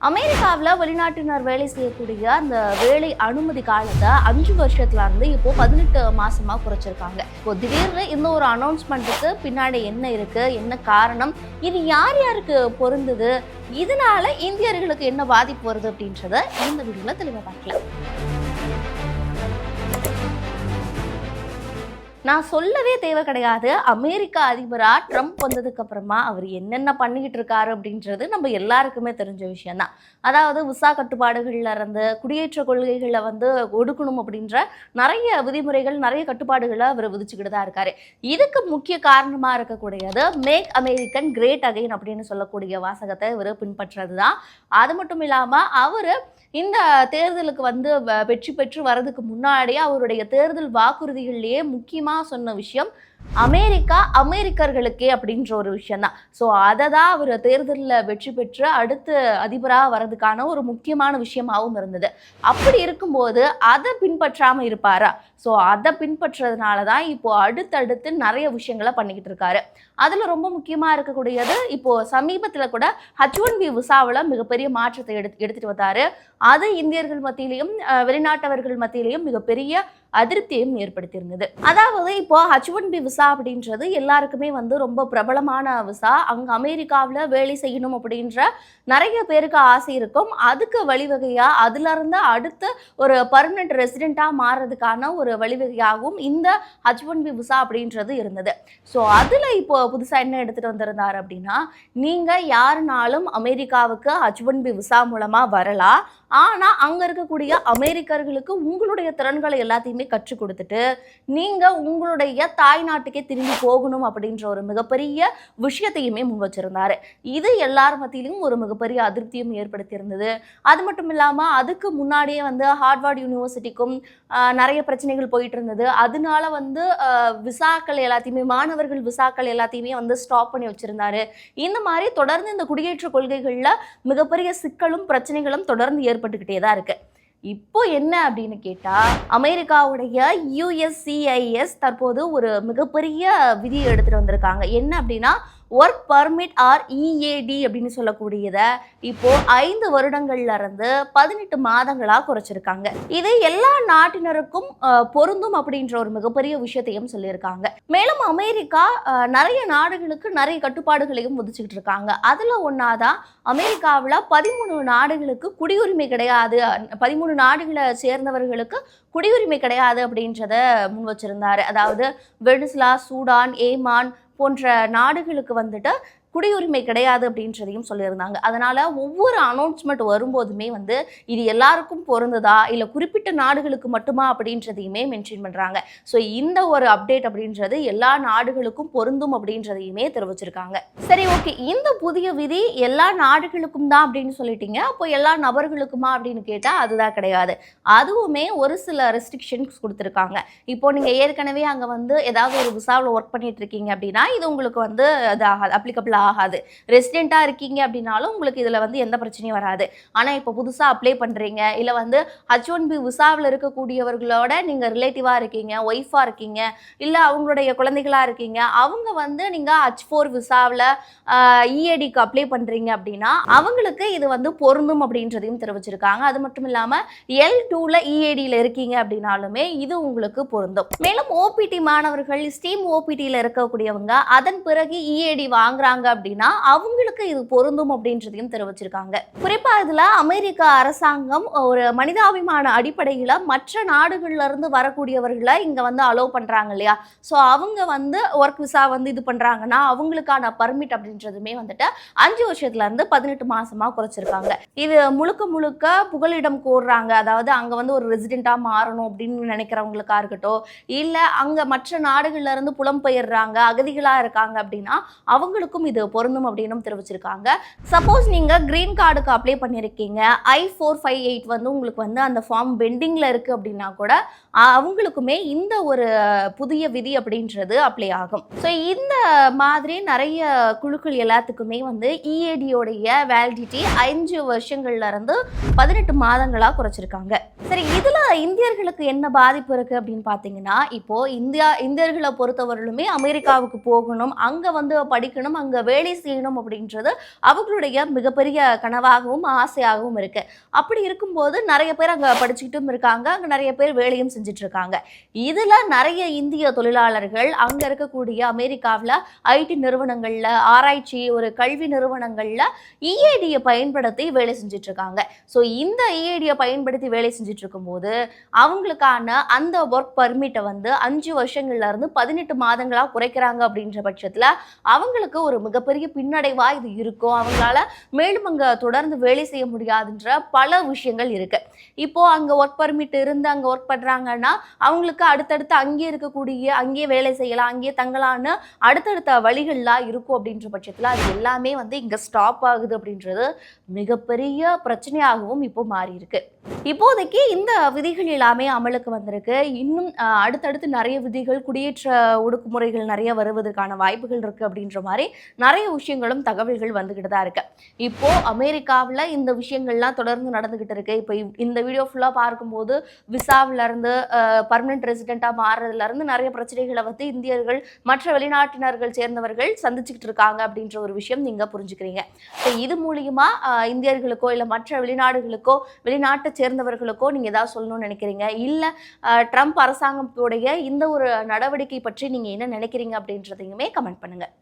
அமெரிக்காவில் வெளிநாட்டினர் வேலை செய்யக்கூடிய அந்த வேலை அனுமதி காலத்தை அஞ்சு வருஷத்துல இருந்து இப்போ பதினெட்டு மாசமா குறைச்சிருக்காங்க. இப்போ திடீர்னு இந்த ஒரு அனௌன்ஸ்மெண்ட்டுக்கு பின்னாடி என்ன இருக்கு? என்ன காரணம்? இது யார் யாருக்கு பொருந்தது? இதனால இந்தியர்களுக்கு என்ன பாதிப்பு வருது அப்படின்றத இந்த வீடியோல தெளிவாக பார்க்கலாம். நான் சொல்லவே தேவை கிடையாது. அமெரிக்கா அதிபராக ட்ரம்ப் வந்ததுக்கு அப்புறமா அவர் என்னென்ன பண்ணிக்கிட்டு இருக்காரு அப்படின்றது நம்ம எல்லாருக்குமே தெரிஞ்ச விஷயம்தான். அதாவது விசா கட்டுப்பாடுகள்ல இருந்து குடியேற்ற கொள்கைகளை வந்து ஒடுக்கணும் அப்படின்ற நிறைய விதிமுறைகள் நிறைய கட்டுப்பாடுகளை அவர் விதிச்சுக்கிட்டு தான் இருக்காரு. இதுக்கு முக்கிய காரணமா இருக்கக்கூடியது மேக் அமெரிக்கன் கிரேட் அகைன் அப்படின்னு சொல்லக்கூடிய வாசகத்தை இவர் பின்பற்றுறது தான் அது மட்டும் இல்லாமல் அவர் இந்த தேர்தலுக்கு வந்து வ- வெற்றி பெற்று வர்றதுக்கு முன்னாடியே அவருடைய தேர்தல் வாக்குறுதிகள்லேயே முக்கியமாக சொன்ன விஷயம் அமெரிக்கா அமெரிக்கர்களுக்கே அப்படின்ற ஒரு விஷயந்தான் ஸோ அதை தான் அவர் தேர்தலில் வெற்றி பெற்று அடுத்து அதிபராக வர்றதுக்கான ஒரு முக்கியமான விஷயமாகவும் இருந்தது. அப்படி இருக்கும்போது அதை பின்பற்றாமல் இருப்பாரா? ஸோ அதை பின்பற்றுறதுனால தான் இப்போது அடுத்தடுத்து நிறைய விஷயங்களை பண்ணிக்கிட்டு இருக்காரு. அதில் ரொம்ப முக்கியமாக இருக்கக்கூடியது இப்போது சமீபத்தில் கூட ஹச் ஒன் பி விசாவில் மிகப்பெரிய மாற்றத்தை எடுத்து எடுத்துகிட்டு வந்தார். அது இந்தியர்கள் மத்தியிலையும் வெளிநாட்டவர்கள் மத்தியிலையும் மிகப்பெரிய அதிருப்தியையும் ஏற்படுத்தியிருந்தது. அதாவது இப்போ ஹச் ஒன் பி விசா அப்படின்றது எல்லாருக்குமே வந்து ரொம்ப பிரபலமான விசா அங்கே அமெரிக்காவில் வேலை செய்யணும் அப்படின்ற நிறைய பேருக்கு ஆசை இருக்கும். அதுக்கு வழிவகையா அதுல இருந்து அடுத்து ஒரு பர்மனெண்ட் ரெசிடெண்ட்டாக மாறுறதுக்கான ஒரு வழிவகையாகவும் இந்த ஹச் ஒன் பி விசா அப்படின்றது இருந்தது. ஸோ அதில் இப்போ புதுசாக என்ன எடுத்துகிட்டு வந்திருந்தார் அப்படின்னா நீங்கள் யாருனாலும் அமெரிக்காவுக்கு ஹச் ஒன் பி விசா மூலமாக வரலாம். ஆனால் அங்கே இருக்கக்கூடிய அமெரிக்கர்களுக்கு உங்களுடைய திறன்களை எல்லாத்தையுமே கற்றுக் கொடுத்துட்டு நீங்கள் உங்களுடைய தாய் நாட்டுக்கே திரும்பி போகணும் அப்படின்ற ஒரு மிகப்பெரிய விஷயத்தையுமே முன் வச்சிருந்தார். இது எல்லார் மத்தியிலும் ஒரு மிகப்பெரிய அதிருப்தியும் ஏற்படுத்தியிருந்தது. அது மட்டும் இல்லாமல் அதுக்கு முன்னாடியே வந்து ஹார்ட்வார்ட் யூனிவர்சிட்டிக்கும் நிறைய பிரச்சனைகள் போயிட்டு இருந்தது அதனால வந்து விசாக்கள் எல்லாத்தையுமே மாணவர்கள் விசாக்கள் எல்லாத்தையுமே வந்து ஸ்டாப் பண்ணி வச்சிருந்தாரு. இந்த மாதிரி தொடர்ந்து இந்த குடியேற்ற கொள்கைகளில் மிகப்பெரிய சிக்கலும் பிரச்சனைகளும் தொடர்ந்து ஏற்பட்டுக்கிட்டே தான் இருக்கு. இப்போ என்ன அப்படின்னு கேட்டால் அமெரிக்காவுடைய யூஎஸ்சிஐஎஸ் தற்போது ஒரு மிகப்பெரிய விதியை எடுத்துட்டு வந்திருக்காங்க. என்ன அப்படின்னா ஒர்க் பர்மிட் ஆர் இஏடி அப்படின்னு சொல்லக்கூடியதை இப்போ ஐந்து வருடங்கள்ல இருந்து பதினெட்டு மாதங்களாக குறைச்சிருக்காங்க. இது எல்லா நாட்டினருக்கும் பொருந்தும் அப்படின்ற ஒரு மிகப்பெரிய விஷயத்தையும் சொல்லியிருக்காங்க. மேலும் அமெரிக்கா நிறைய நாடுகளுக்கு நிறைய கட்டுப்பாடுகளையும் விதிச்சுக்கிட்டு இருக்காங்க. அதில் ஒன்றாதான் அமெரிக்காவில் பதிமூணு நாடுகளுக்கு குடியுரிமை கிடையாது பதிமூணு நாடுகளை சேர்ந்தவர்களுக்கு குடியுரிமை கிடையாது அப்படின்றத முன் வச்சிருந்தாரு. அதாவது வெனிஸ்லா சூடான் ஏமான் போன்ற நாடுகளுக்கு வந்துட்டு குடியுரிமை கிடையாது அப்படின்றதையும் சொல்லியிருந்தாங்க. அதனால் ஒவ்வொரு அனௌன்ஸ்மெண்ட் வரும்போதுமே வந்து இது எல்லாருக்கும் பொருந்ததா? இல்லை குறிப்பிட்ட நாடுகளுக்கு மட்டுமா? அப்படின்றதையுமே மென்ஷன் பண்ணுறாங்க ஸோ இந்த ஒரு அப்டேட் அப்படின்றது எல்லா நாடுகளுக்கும் பொருந்தும் அப்படின்றதையுமே தெரிவிச்சிருக்காங்க. சரி ஓகே இந்த புதிய விதி எல்லா நாடுகளுக்கும் தான் அப்படின்னு சொல்லிட்டீங்க. அப்போ எல்லா நபர்களுக்குமா அப்படின்னு கேட்டால் அதுதான் கிடையாது. அதுவுமே ஒரு சில ரெஸ்ட்ரிக்ஷன்ஸ் கொடுத்துருக்காங்க. இப்போ நீங்கள் ஏற்கனவே அங்கே வந்து ஏதாவது ஒரு விசாவில் ஒர்க் பண்ணிட்டு இருக்கீங்க அப்படின்னா இது உங்களுக்கு வந்து அது அப்ளிகபிள் ஆகாது. ரெசிடெண்ட்டாக இருக்கீங்க அப்படின்னாலும் உங்களுக்கு இதில் வந்து எந்த பிரச்சனையும் வராது. ஆனால் இப்போ புதுசாக அப்ளை பண்ணுறீங்க இல்லை வந்து ஹச் ஒன் பி விசாவில் இருக்கக்கூடியவர்களோட நீங்கள் ரிலேட்டிவாக இருக்கீங்க ஒய்ஃபாக இருக்கீங்க இல்லை அவங்களுடைய குழந்தைகளாக இருக்கீங்க அவங்க வந்து நீங்கள் ஹச் ஃபோர் விசாவில் இஏடிக்கு அப்ளை பண்ணுறீங்க அப்படின்னா அவங்களுக்கு இது வந்து பொருந்தும் அப்படின்றதையும் தெரிவிச்சிருக்காங்க. அது மட்டும் இல்லாமல் எல் டூவில் இஏடியில் இருக்கீங்க அப்படின்னாலுமே இது உங்களுக்கு பொருந்தும். மேலும் ஓபிடி மாணவர்கள் ஸ்டீம் ஓபிடியில் இருக்கக்கூடியவங்க அதன் பிறகு இஏடி வாங்குறாங்க அப்படின்னா அவங்களுக்கு இது பொருந்தும் அப்படின்றதையும் தெரிவிச்சிருக்காங்க. குறிப்பா இதுல அமெரிக்க அரசாங்கம் ஒரு மனிதாபிமான அடிப்படையில மற்ற நாடுகள்ல இருந்து வரக்கூடியவர்களை இங்க வந்து அலோவ் பண்றாங்க இல்லையா? ஸோ அவங்க வந்து ஒர்க் விசா வந்து இது பண்றாங்கன்னா அவங்களுக்கான பர்மிட் அப்படின்றதுமே வந்துட்டு அஞ்சு வருஷத்துல இருந்து பதினெட்டு மாசமா குறைச்சிருக்காங்க. இது முழுக்க முழுக்க புகலிடம் கோர்றாங்க. அதாவது அங்க வந்து ஒரு ரெசிடென்ட்டா மாறணும் அப்படின்னு நினைக்கிறவங்களுக்கா இருக்கட்டும் இல்ல அங்க மற்ற நாடுகள்ல இருந்து புலம்பெயர்றாங்க அகதிகளா இருக்காங்க அப்படின்னா அவங்களுக்கும் இது பொருந்தும் அப்படின்னும் தெரிவிச்சிருக்காங்க. சப்போஸ் நீங்க கிரீன் கார்டுக்கு அப்ளை பண்ணியிருக்கீங்க ஐ ஃபோர் ஃபைவ் எயிட் வந்து உங்களுக்கு வந்து அந்த ஃபார்ம் பெண்டிங்ல இருக்கு அப்படின்னா கூட அவங்களுக்குமே இந்த ஒரு புதிய விதி அப்படின்றது அப்ளை ஆகும். ஸோ இந்த மாதிரி நிறைய குழுக்கள் எல்லாத்துக்குமே வந்து இஏடியோடைய வேலிடிட்டி அஞ்சு வருஷங்கள்ல இருந்து பதினெட்டு மாதங்களா குறைச்சிருக்காங்க. சரி இதுல இந்தியர்களுக்கு என்ன பாதிப்பு இருக்கு அப்படின்னு பார்த்தீங்கன்னா இப்போ இந்தியா இந்தியர்களை பொறுத்தவரையிலுமே அமெரிக்காவுக்கு போகணும் அங்க வந்து படிக்கணும் அங்க வேலை செய்யணும் அப்படின்றது அவங்களுடைய மிகப்பெரிய கனவாகவும் ஆசையாகவும் இருக்கு. அப்படி இருக்கும்போது நிறைய பேர் அங்க படிச்சுக்கிட்டும் இருக்காங்க. அங்க நிறைய பேர் வேலையும் செஞ்சுட்டு இருக்காங்க இதுல நிறைய இந்திய தொழிலாளர்கள் அங்க இருக்கக்கூடிய அமெரிக்காவில் ஐடி நிறுவனங்கள்ல ஆராய்ச்சி ஒரு கல்வி நிறுவனங்கள்ல இஏடியை பயன்படுத்தி வேலை செஞ்சுட்டு இருக்காங்க ஸோ இந்த இஏடியை பயன்படுத்தி வேலை செஞ்சுட்டு இருக்கும்போது அவங்களுக்கான அந்த ஒர்க் பர்மிட்டை வந்து அஞ்சு வருஷங்கள்ல இருந்து பதினெட்டு மாதங்களாக குறைக்கிறாங்க அப்படின்ற பட்சத்தில் அவங்களுக்கு ஒரு மிகப்பெரிய பின்னடைவா இது இருக்கும். அவங்களால மேலும் அங்க தொடர்ந்து வேலை செய்ய முடியாதுன்ற பல விஷயங்கள் இருக்கு. இப்போ அங்க ஒர்க் பர்மிட் இருந்து அங்க ஒர்க் பண்றாங்கன்னா அவங்களுக்கு அடுத்தடுத்து அங்கேயே இருக்கக்கூடிய அங்கேயே வேலை செய்யலாம் அங்கேயே தங்கலான்னு அடுத்தடுத்த வழிகள்லாம் இருக்கும் அப்படின்ற பட்சத்தில் அது எல்லாமே வந்து இங்க ஸ்டாப் ஆகுது அப்படின்றது மிகப்பெரிய பிரச்சனையாகவும் இப்போ மாறி இருக்கு. இப்போதைக்கு இந்த விதிகள் எல்லாமே அமலுக்கு வந்திருக்கு. இன்னும் அடுத்தடுத்து நிறைய விதிகள் குடியேற்ற ஒடுக்குமுறைகள் நிறைய வருவதற்கான வாய்ப்புகள் இருக்கு அப்படின்ற மாதிரி நிறைய விஷயங்களும் தகவல்கள் வந்துகிட்டு தான் இருக்கு. இப்போ அமெரிக்காவில் இந்த விஷயங்கள்லாம் தொடர்ந்து நடந்துகிட்டு இருக்கு. இப்போ இந்த வீடியோ ஃபுல்லாக பார்க்கும்போது விசாவிலேருந்து பர்மனெண்ட் ரெசிடென்ட்டாக மாறுறதுல இருந்து நிறைய பிரச்சனைகளை வந்து இந்தியர்கள் மற்ற வெளிநாட்டினர்கள் சேர்ந்தவர்கள் சந்திச்சுக்கிட்டு இருக்காங்க அப்படின்ற ஒரு விஷயம் நீங்க புரிஞ்சுக்கிறீங்க. ஸோ இது மூலியமா இந்தியர்களுக்கோ இல்லை மற்ற வெளிநாடுகளுக்கோ வெளிநாட்டு சேர்ந்தவர்களுக்கோ நீங்கள் ஏதாவது சொல்லணும்னு நினைக்கிறீங்க? இல்லை ட்ரம்ப் அரசாங்கத்துடைய இந்த ஒரு நடவடிக்கை பற்றி நீங்கள் என்ன நினைக்கிறீங்க அப்படின்றதையுமே கமெண்ட் பண்ணுங்கள்